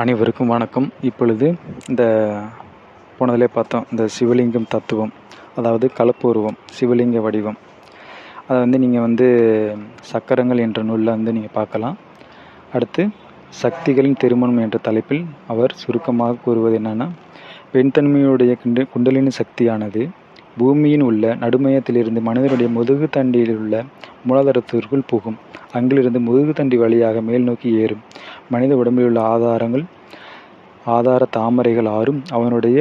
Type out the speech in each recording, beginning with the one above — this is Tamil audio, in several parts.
அனைவருக்கும் வணக்கம். இப்பொழுது இந்த போனதிலே பார்த்தோம் இந்த சிவலிங்கம் தத்துவம் அதாவது கலப்புருவம் சிவலிங்க வடிவம். அதை வந்து நீங்கள் வந்து சக்கரங்கள் என்ற நூலில் வந்து நீங்கள் பார்க்கலாம். அடுத்து சக்திகளின் திருமணம் என்ற தலைப்பில் அவர் சுருக்கமாக கூறுவது என்னென்னா வெண்தன்மையுடைய குண்டு குண்டலினி சக்தியானது பூமியின் உள்ள நடுமையத்திலிருந்து மனிதனுடைய முதுகு தண்டியில் உள்ள மூலாதாரத்திற்குள் புகும். அங்கிலிருந்து முதுகு தண்டி வழியாக மேல் நோக்கி ஏறும். மனித உடம்பில் உள்ள ஆதாரங்கள் ஆதார தாமரைகள் ஆறும் அவனுடைய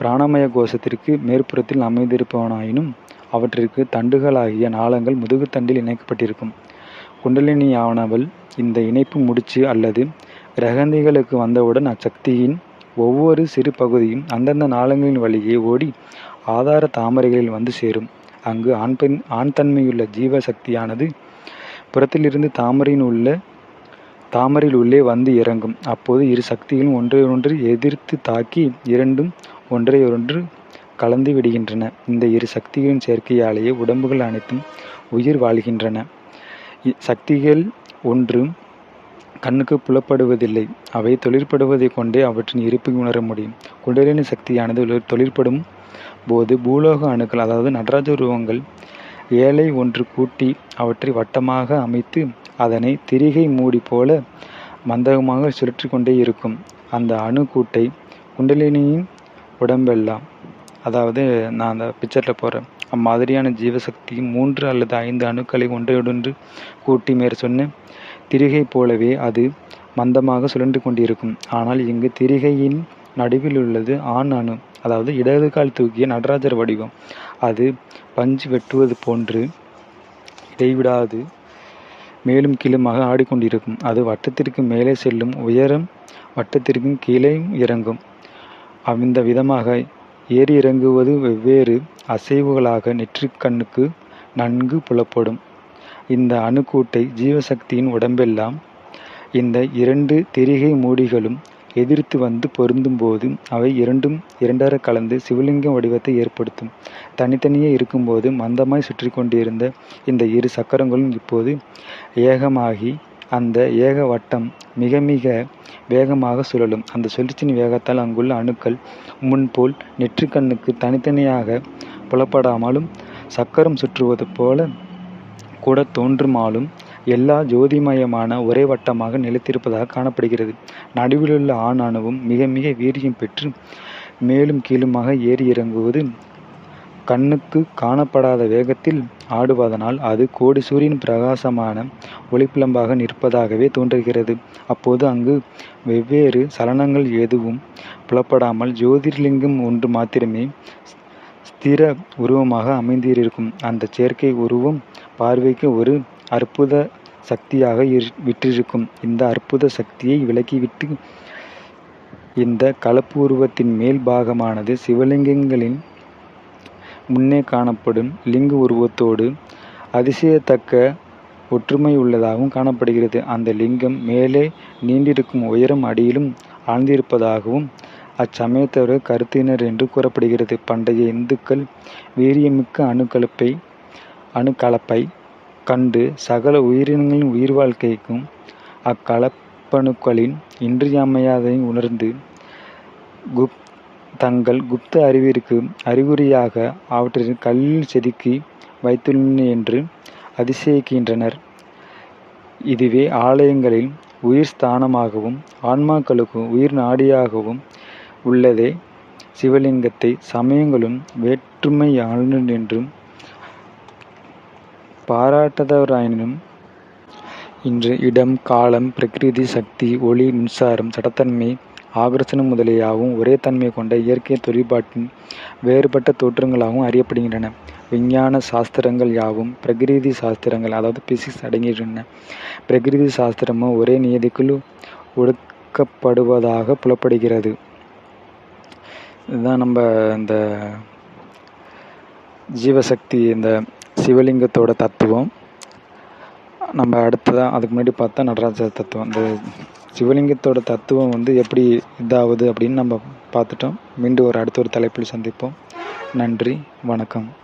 பிராணமய கோஷத்திற்கு மேற்புறத்தில் அமைந்திருப்பவனாயினும் அவற்றிற்கு தண்டுகளாகிய நாளங்கள் முதுகு தண்டில் இணைக்கப்பட்டிருக்கும். குண்டலினியானவள் இந்த இணைப்பு முடிச்சு அல்லது கிரகந்திகளுக்கு வந்தவுடன் அச்சக்தியின் ஒவ்வொரு சிறு பகுதியும் அந்தந்த நாளங்களின் வழியே ஓடி ஆதார தாமரைகளில் வந்து சேரும். அங்கு ஆண் பெண் ஆண் தன்மையுள்ள ஜீவ சக்தியானது புறத்திலிருந்து தாமரையின் உள்ள தாமரையில் உள்ளே வந்து இறங்கும். அப்போது இரு சக்திகளும் ஒன்றையொன்று எதிர்த்து தாக்கி இரண்டும் ஒன்றையொன்று கலந்து விடுகின்றன. இந்த இரு சக்திகளின் சேர்க்கையாலேயே உடம்புகள் அனைத்தும் உயிர் வாழ்கின்றன. சக்திகள் ஒன்றும் கண்ணுக்கு புலப்படுவதில்லை. அவை தொழிற்படுவதை கொண்டே அவற்றின் இருப்பை உணர முடியும். குண்டலினி சக்தியானது தொழிற்படும் போது பூலோக அணுக்கள் அதாவது நடராஜ உருவங்கள் ஏழை ஒன்று கூட்டி அவற்றை வட்டமாக அமைத்து அதனை திரிகை மூடி போல மந்தகமாக சுழற்றி கொண்டே இருக்கும். அந்த அணு கூட்டை குண்டலினியின் உடம்பெல்லாம் அதாவது நான் அந்த பிக்சரில் போகிறேன் அம்மாதிரியான ஜீவசக்தி மூன்று அல்லது ஐந்து அணுக்களை ஒன்றையொன்று கூட்டி மேற் சொன்ன திரிகை போலவே அது மந்தமாக சுழன்று கொண்டிருக்கும். ஆனால் இங்கு திரிகையின் நடுவில் உள்ளது ஆண் அணு அதாவது இடது கால் தூக்கிய நடராஜர் வடிவம். அது பஞ்சு வெட்டுவது போன்று இடைவிடாது. மேலும் கீழுமாக ஆடிக்கொண்டிருக்கும். அது வட்டத்திற்கு மேலே செல்லும் உயரம் வட்டத்திற்கும் கீழே இறங்கும். அந்த விதமாக ஏறி இறங்குவது வெவ்வேறு அசைவுகளாக நெற்றிக்கண்ணுக்கு நன்கு புலப்படும். இந்த அணுக்கூட்டை ஜீவசக்தியின் உடம்பெல்லாம் இந்த இரண்டு திரிகை மூடிகளும் எதிர்த்து வந்து பொருந்தும் போது அவை இரண்டும் இரண்டர கலந்து சிவலிங்க வடிவத்தை ஏற்படுத்தும். தனித்தனியே இருக்கும்போது மந்தமாய் சுற்றி கொண்டிருந்த இந்த இரு சக்கரங்களும் இப்போது ஏகமாகி அந்த ஏக வட்டம் மிக மிக வேகமாக சுழலும். அந்த சுழற்சியின் வேகத்தால் அங்குள்ள அணுக்கள் முன்போல் நெற்றிக்கண்ணுக்கு தனித்தனியாக புலப்படாமலும் சக்கரம் சுற்றுவது போல கூட தோன்றுமாலும் எல்லா ஜோதிமயமான ஒரே வட்டமாக நிலைத்திருப்பதாக காணப்படுகிறது. நடுவிலுள்ள ஆண் அணுவும் மிக மிக வீரியம் பெற்று மேலும் கீழுமாக ஏறி இறங்குவது கண்ணுக்கு காணப்படாத வேகத்தில் ஆடுவதனால் அது கோடி சூரியன் பிரகாசமான ஒளிப்பிளம்பாக நிற்பதாகவே தோன்றுகிறது. அப்போது அங்கு வெவ்வேறு சலனங்கள் எதுவும் புலப்படாமல் ஜோதிர்லிங்கம் ஒன்று மாத்திரமே ஸ்திர உருவமாக அமைந்திருக்கும். அந்த செயற்கை உருவம் பார்வைக்கு ஒரு அற்புத சக்தியாக விற்றிருக்கும். இந்த அற்புத சக்தியை விலக்கிவிட்டு இந்த கலப்பு உருவத்தின் மேல் பாகமானது சிவலிங்கங்களின் முன்னே காணப்படும் லிங்க உருவத்தோடு அதிசயத்தக்க ஒற்றுமை உள்ளதாகவும் காணப்படுகிறது. அந்த லிங்கம் மேலே நீண்டிருக்கும் உயரம் அடியிலும் ஆழ்ந்திருப்பதாகவும் அச்சமயத்தவர் கருத்தினர் என்று கூறப்படுகிறது. பண்டைய இந்துக்கள் வீரியமிக்க அணுக்கலப்பை அணுக்கலப்பை கண்டு சகல உயிரினங்களின் உயிர் வாழ்க்கைக்கும் அக்கலப்பணுக்களின் இன்றியமையாததை உணர்ந்து குப் தங்கள் குப்த அறிவிற்கு அறிகுறியாக அவற்றின் கல்லில் செதுக்கி வைத்துள்ளன என்று அதிசயிக்கின்றனர். இதுவே ஆலயங்களில் உயிர் ஸ்தானமாகவும் ஆன்மாக்களுக்கு உயிர் நாடியாகவும் உள்ளதே. சிவலிங்கத்தை சமயங்களும் வேற்றுமையாளன் என்றும் பாராட்டாதவராயினும் இன்று இடம் காலம் பிரகிருதி சக்தி ஒளி மின்சாரம் சடத்தன்மை ஆகர்ஷணம் முதலியாகவும் ஒரே தன்மை கொண்ட இயற்கை தொழிற்பாட்டின் வேறுபட்ட தோற்றங்களாகவும் அறியப்படுகின்றன. விஞ்ஞான சாஸ்திரங்கள் யாவும் பிரகிருதி சாஸ்திரங்கள் அதாவது பிசிக்ஸ் அடங்கின்றன பிரகிருதி சாஸ்திரமும் ஒரே நியதிக்குள் ஒடுக்கப்படுவதாக புலப்படுகிறது. இதுதான் நம்ம இந்த ஜீவசக்தி இந்த சிவலிங்கத்தோட தத்துவம். நம்ம அடுத்ததாக அதுக்கு முன்னாடி பார்த்தா நடராஜர் தத்துவம். இந்த சிவலிங்கத்தோட தத்துவம் வந்து எப்படி இதாகுது அப்படின்னு நம்ம பார்த்துட்டோம். மீண்டும் ஒரு அடுத்த ஒரு தலைப்பில் சந்திப்போம். நன்றி வணக்கம்.